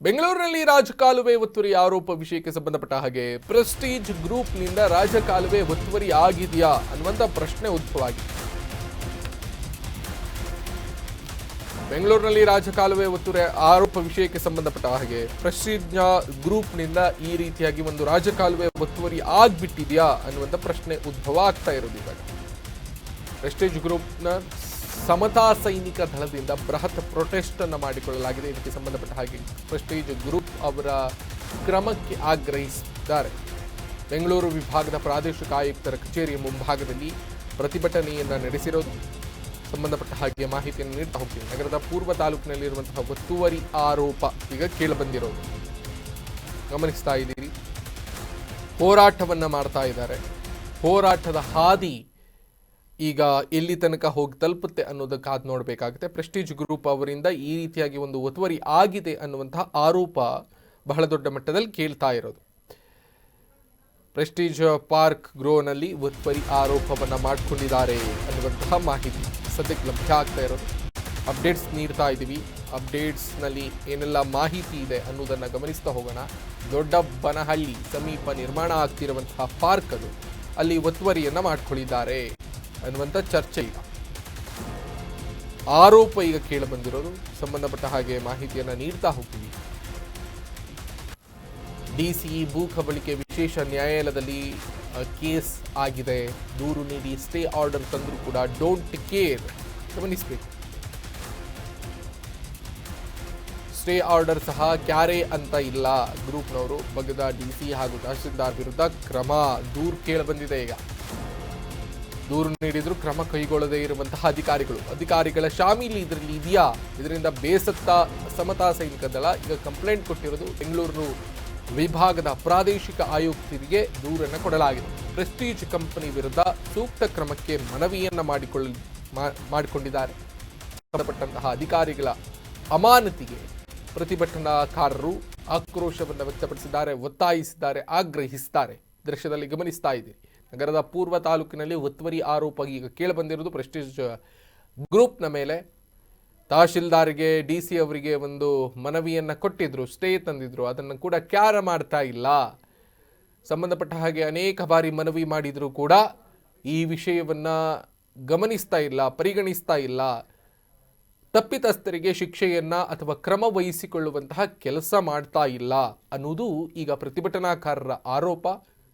ಬೆಂಗಳೂರಿನಲ್ಲಿ ರಾಜಕಾಲುವೆ ಒತ್ತುವರಿ ಆರೋಪ ವಿಷಯಕ್ಕೆ ಸಂಬಂಧಪಟ್ಟ ಹಾಗೆ ಪ್ರೆಸ್ಟೀಜ್ ಗ್ರೂಪ್ನಿಂದ ರಾಜಕಾಲುವೆ ಒತ್ತುವರಿ ಆಗಿದೆಯಾ ಅನ್ನುವಂಥ ಪ್ರಶ್ನೆ ಉದ್ಭವ ಆಗಿದೆ ಬೆಂಗಳೂರಿನಲ್ಲಿ ರಾಜಕಾಲುವೆ ಒತ್ತುವರಿ ಆರೋಪ ವಿಷಯಕ್ಕೆ ಸಂಬಂಧಪಟ್ಟ ಹಾಗೆ ಪ್ರೆಸ್ಟೀಜ್ ಗ್ರೂಪ್ನಿಂದ ಈ ರೀತಿಯಾಗಿ ಒಂದು ರಾಜಕಾಲುವೆ ಒತ್ತುವರಿ ಆಗ್ಬಿಟ್ಟಿದೆಯಾ ಅನ್ನುವಂಥ ಪ್ರಶ್ನೆ ಉದ್ಭವ ಆಗ್ತಾ ಇರೋದು ಇವಾಗ. ಪ್ರೆಸ್ಟೀಜ್ ಗ್ರೂಪ್ನ ಸಮತಾ ಸೈನಿಕ ದಳದಿಂದ ಬೃಹತ್ ಪ್ರೊಟೆಸ್ಟ್ ಅನ್ನು ಮಾಡಿಕೊಳ್ಳಲಾಗಿದೆ. ಇದಕ್ಕೆ ಸಂಬಂಧಪಟ್ಟ ಹಾಗೆ ಪ್ರೆಸ್ಟೀಜ್ ಗ್ರೂಪ್ ಅವರ ಕ್ರಮಕ್ಕೆ ಆಗ್ರಹಿಸಿದ್ದಾರೆ. ಬೆಂಗಳೂರು ವಿಭಾಗದ ಪ್ರಾದೇಶಿಕ ಆಯುಕ್ತರ ಕಚೇರಿಯ ಮುಂಭಾಗದಲ್ಲಿ ಪ್ರತಿಭಟನೆಯನ್ನು ನಡೆಸಿರೋದು. ಸಂಬಂಧಪಟ್ಟ ಹಾಗೆ ಮಾಹಿತಿಯನ್ನು ನೀಡ್ತಾ ಹೋಗ್ತೀವಿ ನಗರದ ಪೂರ್ವ ತಾಲೂಕಿನಲ್ಲಿರುವಂತಹ ಒತ್ತುವರಿ ಆರೋಪ ಈಗ ಕೇಳಿಬಂದಿರೋದು. ಗಮನಿಸ್ತಾ ಇದ್ದೀರಿ. ಹೋರಾಟವನ್ನು ಮಾಡ್ತಾ ಇದ್ದಾರೆ. ಹೋರಾಟದ ಹಾದಿ ಈಗ ಎಲ್ಲಿ ತನಕ ಹೋಗಿ ತಲುಪುತ್ತೆ ಅನ್ನೋದಕ್ಕೆ ಕಾದು ನೋಡಬೇಕಾಗುತ್ತೆ. ಪ್ರೆಸ್ಟೀಜ್ ಗ್ರೂಪ್ ಅವರಿಂದ ಈ ರೀತಿಯಾಗಿ ಒಂದು ಒತ್ತುವರಿ ಆಗಿದೆ ಅನ್ನುವಂತಹ ಆರೋಪ ಬಹಳ ದೊಡ್ಡ ಮಟ್ಟದಲ್ಲಿ ಕೇಳ್ತಾ ಇರೋದು. ಪ್ರೆಸ್ಟೀಜ್ ಪಾರ್ಕ್ ಗ್ರೋನಲ್ಲಿ ಒತ್ತುವರಿ ಆರೋಪವನ್ನು ಮಾಡಿಕೊಂಡಿದ್ದಾರೆ ಅನ್ನುವಂತಹ ಮಾಹಿತಿ ಸದ್ಯಕ್ಕೆ ಲಭ್ಯ ಆಗ್ತಾ ಇರೋದು. ಅಪ್ಡೇಟ್ಸ್ ನೀಡ್ತಾ ಇದ್ದೀವಿ. ಅಪ್ಡೇಟ್ಸ್ನಲ್ಲಿ ಏನೆಲ್ಲ ಮಾಹಿತಿ ಇದೆ ಅನ್ನೋದನ್ನು ಗಮನಿಸ್ತಾ ಹೋಗೋಣ. ದೊಡ್ಡ ಬನಹಳ್ಳಿ ಸಮೀಪ ನಿರ್ಮಾಣ ಆಗ್ತಿರುವಂತಹ ಪಾರ್ಕ್ ಅದು. ಅಲ್ಲಿ ಒತ್ತುವರಿಯನ್ನು ಮಾಡ್ಕೊಂಡಿದ್ದಾರೆ. ಅನ್ನುವಂಥ ಚರ್ಚೆ ಈಗ. ಆರೋಪ ಈಗ ಕೇಳಿಬಂದಿರೋದು ಸಂಬಂಧಪಟ್ಟ ಹಾಗೆ ಮಾಹಿತಿಯನ್ನ ನೀಡ್ತಾ ಹೋಗ್ತೀವಿ. ಡಿಸಿಇ ಭೂ ಕಬಳಿಕೆ ವಿಶೇಷ ನ್ಯಾಯಾಲಯದಲ್ಲಿ ಕೇಸ್ ಆಗಿದೆ. ದೂರು ನೀಡಿ ಸ್ಟೇ ಆರ್ಡರ್ ತಂದರೂ ಕೂಡ ಡೋಂಟ್ ಕೇರ್. ಗಮನಿಸಬೇಕು. ಸ್ಟೇ ಆರ್ಡರ್ ಸಹ ಕ್ಯಾರೆ ಅಂತ ಇಲ್ಲ. ಗ್ರೂಪ್ನವರು ಬಗದ ಡಿಸಿ ಹಾಗೂ ತಹಶೀಲ್ದಾರ್ ವಿರುದ್ಧ ಕ್ರಮ ದೂರು ಕೇಳಿಬಂದಿದೆ ಈಗ. ದೂರು ನೀಡಿದ್ರು ಕ್ರಮ ಕೈಗೊಳ್ಳದೇ ಇರುವಂತಹ ಅಧಿಕಾರಿಗಳು. ಅಧಿಕಾರಿಗಳ ಶಾಮೀಲಿ ಇದರಲ್ಲಿ ಇದೆಯಾ? ಇದರಿಂದ ಬೇಸತ್ತ ಸಮತಾ ಸೈನಿಕ ದಳ ಈಗ ಕಂಪ್ಲೇಂಟ್ ಕೊಟ್ಟಿರೋದು ಬೆಂಗಳೂರು ವಿಭಾಗದ ಪ್ರಾದೇಶಿಕ ಆಯುಕ್ತರಿಗೆ ದೂರನ್ನು ಕೊಡಲಾಗಿದೆ. ಪ್ರೆಸ್ಟೀಜ್ ಕಂಪನಿ ವಿರುದ್ಧ ಸೂಕ್ತ ಕ್ರಮಕ್ಕೆ ಮನವಿಯನ್ನ ಮಾಡಿಕೊಳ್ಳ ಮಾಡಿಕೊಂಡಿದ್ದಾರೆ. ಸಂಬಂಧಪಟ್ಟಂತಹ ಅಧಿಕಾರಿಗಳ ಅಮಾನತಿಗೆ ಪ್ರತಿಭಟನಾಕಾರರು ಆಕ್ರೋಶವನ್ನು ವ್ಯಕ್ತಪಡಿಸಿದ್ದಾರೆ, ಒತ್ತಾಯಿಸಿದ್ದಾರೆ, ಆಗ್ರಹಿಸಿದ್ದಾರೆ. ದೃಶ್ಯದಲ್ಲಿ ಗಮನಿಸ್ತಾ ಇದ್ದೀರಿ. ನಗರದ ಪೂರ್ವ ತಾಲೂಕಿನಲ್ಲಿ ಒತ್ತುವರಿ ಆರೋಪ ಈಗ ಕೇಳಿಬಂದಿರುವುದು ಪ್ರೆಸ್ಟೀಜ್ ಗ್ರೂಪ್ನ ಮೇಲೆ. ತಹಶೀಲ್ದಾರ್ಗೆ ಡಿ ಸಿ ಅವರಿಗೆ ಒಂದು ಮನವಿಯನ್ನು ಕೊಟ್ಟಿದ್ರು ಸ್ಟೇ ತಂದಿದ್ರು. ಅದನ್ನು ಕೂಡ ಕ್ಯಾರ ಮಾಡ್ತಾ ಇಲ್ಲ. ಸಂಬಂಧಪಟ್ಟ ಹಾಗೆ ಅನೇಕ ಬಾರಿ ಮನವಿ ಮಾಡಿದರೂ ಕೂಡ ಈ ವಿಷಯವನ್ನು ಗಮನಿಸ್ತಾ ಇಲ್ಲ, ಪರಿಗಣಿಸ್ತಾ ಇಲ್ಲ. ತಪ್ಪಿತಸ್ಥರಿಗೆ ಶಿಕ್ಷೆಯನ್ನು ಅಥವಾ ಕ್ರಮ ವಹಿಸಿಕೊಳ್ಳುವಂತಹ ಕೆಲಸ ಮಾಡ್ತಾ ಇಲ್ಲ ಅನ್ನೋದು ಈಗ ಪ್ರತಿಭಟನಾಕಾರರ ಆರೋಪ.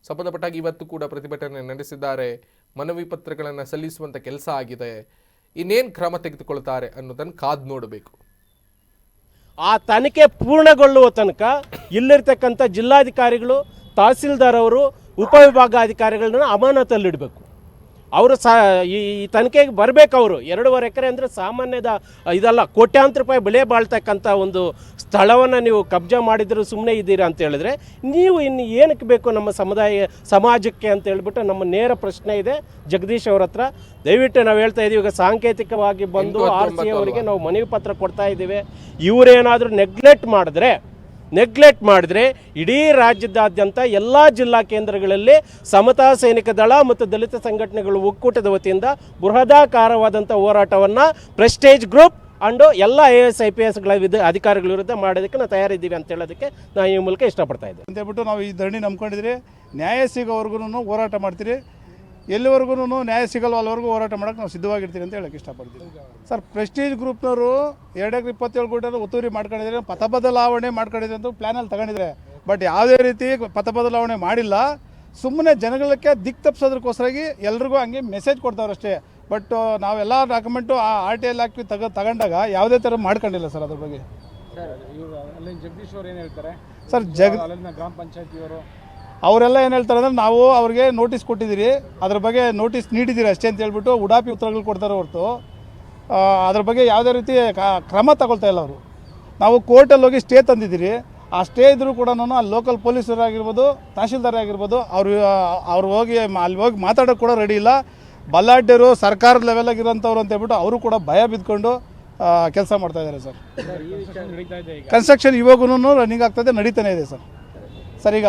ಸಂಬಂಧಪಟ್ಟಾಗಿ ಇವತ್ತು ಕೂಡ ಪ್ರತಿಭಟನೆ ನಡೆಸಿದ್ದಾರೆ. ಮನವಿ ಪತ್ರಗಳನ್ನು ಸಲ್ಲಿಸುವಂಥ ಕೆಲಸ ಆಗಿದೆ. ಇನ್ನೇನು ಕ್ರಮ ತೆಗೆದುಕೊಳ್ತಾರೆ ಅನ್ನೋದನ್ನು ಕಾದು ನೋಡಬೇಕು. ಆ ತನಿಖೆ ಪೂರ್ಣಗೊಳ್ಳುವ ತನಕ ಇಲ್ಲಿರ್ತಕ್ಕಂಥ ಜಿಲ್ಲಾಧಿಕಾರಿಗಳು, ತಹಸೀಲ್ದಾರ್ ಅವರು, ಉಪವಿಭಾಗಾಧಿಕಾರಿಗಳನ್ನ ಅಮಾನತಲ್ಲಿಡಬೇಕು. ಅವರು ಸಹ ಈ ಈ ತನಿಖೆಗೆ ಬರಬೇಕು ಅವರು. ಎರಡೂವರೆ ಎಕರೆ ಅಂದರೆ ಸಾಮಾನ್ಯದ ಇದಲ್ಲ ಕೋಟ್ಯಾಂತರ ರೂಪಾಯಿ ಬೆಲೆ ಬಾಳ್ತಕ್ಕಂಥ ಒಂದು ಸ್ಥಳವನ್ನು ನೀವು ಕಬ್ಜಾ ಮಾಡಿದರೂ ಸುಮ್ಮನೆ ಇದ್ದೀರಾ ಅಂತ ಹೇಳಿದ್ರೆ ನೀವು ಇನ್ನು ಏನಕ್ಕೆ ಬೇಕು ನಮ್ಮ ಸಮುದಾಯ ಸಮಾಜಕ್ಕೆ ಅಂತ ಹೇಳ್ಬಿಟ್ಟು ನಮ್ಮ ನೇರ ಪ್ರಶ್ನೆ ಇದೆ. ಜಗದೀಶ್ ಅವ್ರ ಹತ್ರ ದಯವಿಟ್ಟು ನಾವು ಹೇಳ್ತಾ ಇದೀವಿ ಈಗ ಸಾಂಕೇತಿಕವಾಗಿ ಬಂದು ಆರ್ ಸಿ ಅವರಿಗೆ ನಾವು ಮನವಿ ಪತ್ರ ಕೊಡ್ತಾ ಇದ್ದೀವಿ ಇವರೇನಾದರೂ ನೆಗ್ಲೆಕ್ಟ್ ಮಾಡಿದ್ರೆ ನೆಗ್ಲೆಕ್ಟ್ ಮಾಡಿದ್ರೆ ಇಡೀ ರಾಜ್ಯದಾದ್ಯಂತ ಎಲ್ಲ ಜಿಲ್ಲಾ ಕೇಂದ್ರಗಳಲ್ಲಿ ಸಮತಾ ಸೈನಿಕ ದಳ ಮತ್ತು ದಲಿತ ಸಂಘಟನೆಗಳು ಒಕ್ಕೂಟದ ವತಿಯಿಂದ ಬೃಹದಾಕಾರವಾದಂಥ ಹೋರಾಟವನ್ನು ಪ್ರೆಸ್ಟೇಜ್ ಗ್ರೂಪ್ ಅಂಡ್ ಎಲ್ಲ ಐ ಎಸ್ ಐ ಪಿ ಎಸ್ಗಳ ವಿಧ ಅಧಿಕಾರಿಗಳ ವಿರುದ್ಧ ಮಾಡೋದಕ್ಕೆ ನಾವು ತಯಾರಿದ್ದೀವಿ ಅಂತ ಹೇಳೋದಕ್ಕೆ ನಾನು ಈ ಮೂಲಕ ಇಷ್ಟಪಡ್ತಾ ಇದ್ದೇನೆ. ಅಂತ ಹೇಳ್ಬಿಟ್ಟು ನಾವು ಈ ಧರಣಿ ನಂಬ್ಕೊಂಡಿದ್ರೆ ನ್ಯಾಯ ಸಿಗೋವರೆಗೂ ಹೋರಾಟ ಮಾಡ್ತೀರಿ. ಎಲ್ಲಿವರೆಗೂ ನ್ಯಾಯ ಸಿಗಲ್ವ ಅಲ್ಲಿವರೆಗೂ ಹೋರಾಟ ಮಾಡೋಕೆ ನಾವು ಸಿದ್ಧವಾಗಿರ್ತೀವಿ ಅಂತ ಹೇಳಕ್ಕೆ ಇಷ್ಟಪಡ್ತೀವಿ ಸರ್ ಪ್ರೆಸ್ಟೀಜ್ ಗ್ರೂಪ್ನವರು ಎರಡಕ್ಕೆ ಇಪ್ಪತ್ತೇಳು ಕೋಟಿ ಒತ್ತುವರಿ ಮಾಡ್ಕೊಂಡಿದ್ದಾರೆ ಪಥ ಬದಲಾವಣೆ ಮಾಡ್ಕೊಂಡಿದ್ರೆ ಅಂತ ಪ್ಲ್ಯಾನಲ್ಲಿ ತಗೊಂಡಿದ್ದಾರೆ. ಬಟ್ ಯಾವುದೇ ರೀತಿ ಪಥ ಬದಲಾವಣೆ ಮಾಡಿಲ್ಲ. ಸುಮ್ಮನೆ ಜನಗಳಿಗೆ ದಿಕ್ ತಪ್ಪಿಸೋದಕ್ಕೋಸ್ಕರಾಗಿ ಎಲ್ರಿಗೂ ಹಂಗೆ ಮೆಸೇಜ್ ಕೊಡ್ತಾವ್ರೆ ಅಷ್ಟೇ ಬಟ್ ನಾವೆಲ್ಲ ಡಾಕ್ಯುಮೆಂಟು ಆ ಆರ್ ಟಿ ಎಲ್ ಹಾಕಿ ತಗ ತಗೊಂಡಾಗ ಯಾವುದೇ ಥರ ಮಾಡ್ಕೊಂಡಿಲ್ಲ ಸರ್ ಅದ್ರ ಬಗ್ಗೆ. ಸರ್ ಜಗದೀಶ್ ಅವರು ಏನು ಹೇಳ್ತಾರೆ? ಸರ್ ಜಗ ಗ್ರಾಮ ಪಂಚಾಯತಿಯವರು ಅವರೆಲ್ಲ ಏನು ಹೇಳ್ತಾರೆ ಅಂದರೆ ನಾವು ಅವ್ರಿಗೆ ನೋಟಿಸ್ ಕೊಟ್ಟಿದ್ದೀರಿ. ಅದ್ರ ಬಗ್ಗೆ ನೋಟಿಸ್ ನೀಡಿದ್ದೀರಿ ಅಷ್ಟೇ ಅಂತ ಹೇಳ್ಬಿಟ್ಟು ಉಡಾಪಿ ಉತ್ತರಗಳು ಕೊಡ್ತಾರೆ ಹೊರತು. ಅದ್ರ ಬಗ್ಗೆ ಯಾವುದೇ ರೀತಿ ಕ್ರಮ ತಗೊಳ್ತಾ ಇಲ್ಲ ಅವರು. ನಾವು ಕೋರ್ಟಲ್ಲಿ ಹೋಗಿ ಸ್ಟೇ ತಂದಿದ್ದೀರಿ. ಆ ಸ್ಟೇ ಇದ್ದರೂ ಕೂಡ ನಾನು ಅಲ್ಲಿ ಲೋಕಲ್ ಪೊಲೀಸರಾಗಿರ್ಬೋದು ತಹಶೀಲ್ದಾರ್ ಆಗಿರ್ಬೋದು ಅವರು ಅವ್ರು ಹೋಗಿ ಅಲ್ಲಿ ಹೋಗಿ ಮಾತಾಡೋಕೆ ಕೂಡ ರೆಡಿ ಇಲ್ಲ. ಬಲ್ಲಾಢ್ಯರು ಸರ್ಕಾರದ ಲೆವೆಲಾಗಿರೋಂಥವ್ರು ಅಂತ ಹೇಳ್ಬಿಟ್ಟು ಅವರು ಕೂಡ ಭಯ ಬಿದ್ಕೊಂಡು ಕೆಲಸ ಮಾಡ್ತಾ ಇದ್ದಾರೆ ಸರ್. ಕನ್ಸ್ಟ್ರಕ್ಷನ್ ಇವಾಗೂ ರನ್ನಿಂಗ್ ಆಗ್ತದೆ ನಡೀತಾನೆ ಇದೆ ಸರ್. ಸರ್ ಈಗ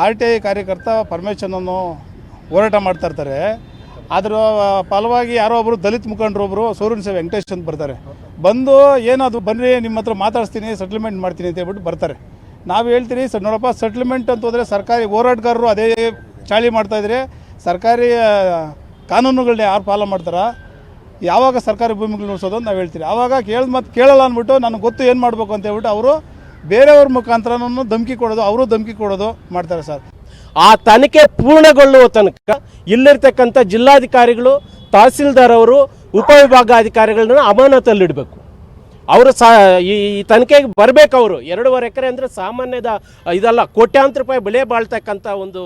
ಆರ್ ಟಿ ಐ ಕಾರ್ಯಕರ್ತ ಪರ್ಮಿಷನನ್ನು ಹೋರಾಟ ಮಾಡ್ತಾ ಇರ್ತಾರೆ. ಅದರ ಫಲವಾಗಿ ಯಾರೋ ಒಬ್ಬರು ದಲಿತ ಮುಖಂಡರು ಒಬ್ಬರು ಸೂರ್ಯನ ಸೇವೆ ವೆಂಕಟೇಶ್ ಅಂತ ಬರ್ತಾರೆ. ಬಂದು ಏನದು ಬನ್ನಿ ನಿಮ್ಮ ಹತ್ರ ಮಾತಾಡಿಸ್ತೀನಿ ಸೆಟ್ಲ್ಮೆಂಟ್ ಮಾಡ್ತೀನಿ ಅಂತ ಹೇಳ್ಬಿಟ್ಟು ಬರ್ತಾರೆ. ನಾವು ಹೇಳ್ತೀನಿ ಸರ್, ನೋಡಪ್ಪ ಸೆಟ್ಲ್ಮೆಂಟ್ ಅಂತ ಹೋದರೆ ಸರ್ಕಾರಿ ಹೋರಾಟಗಾರರು ಅದೇ ಚಾಳಿ ಮಾಡ್ತಾ ಇದ್ರೆ ಸರ್ಕಾರಿ ಕಾನೂನುಗಳನ್ನ ಯಾರು ಫಾಲೋ ಮಾಡ್ತಾರಾ? ಯಾವಾಗ ಸರ್ಕಾರಿ ಭೂಮಿಗಳು ನೋಡ್ಸೋದು ಅಂತ ನಾವು ಹೇಳ್ತೀವಿ ಆವಾಗ ಕೇಳಿದ ಮತ್ತೆ ಕೇಳಲ್ಲ ಅಂದ್ಬಿಟ್ಟು ನನಗೆ ಗೊತ್ತು ಏನು ಮಾಡಬೇಕು ಅಂತ ಹೇಳ್ಬಿಟ್ಟು ಅವರು ಬೇರೆಯವ್ರ ಮುಖಾಂತರನೂ ಧಮಕಿ ಕೊಡೋದು, ಅವರು ಧಮಕಿ ಕೊಡೋದು ಮಾಡ್ತಾರೆ ಸರ್. ಆ ತನಿಖೆ ಪೂರ್ಣಗೊಳ್ಳುವ ತನಕ ಇಲ್ಲಿರ್ತಕ್ಕಂಥ ಜಿಲ್ಲಾಧಿಕಾರಿಗಳು ತಹಸೀಲ್ದಾರ್ ಅವರು ಉಪವಿಭಾಗಾಧಿಕಾರಿಗಳನ್ನ ಅಮಾನತಲ್ಲಿಡಬೇಕು. ಅವರು ಸಾ, ಈ ಈ ತನಿಖೆಗೆ ಬರಬೇಕು ಅವರು ಎರಡೂವರೆ ಎಕರೆ ಅಂದರೆ ಸಾಮಾನ್ಯದ, ಇದಲ್ಲ, ಕೋಟ್ಯಾಂತರ ರೂಪಾಯಿ ಬೆಲೆ ಬಾಳ್ತಕ್ಕಂಥ ಒಂದು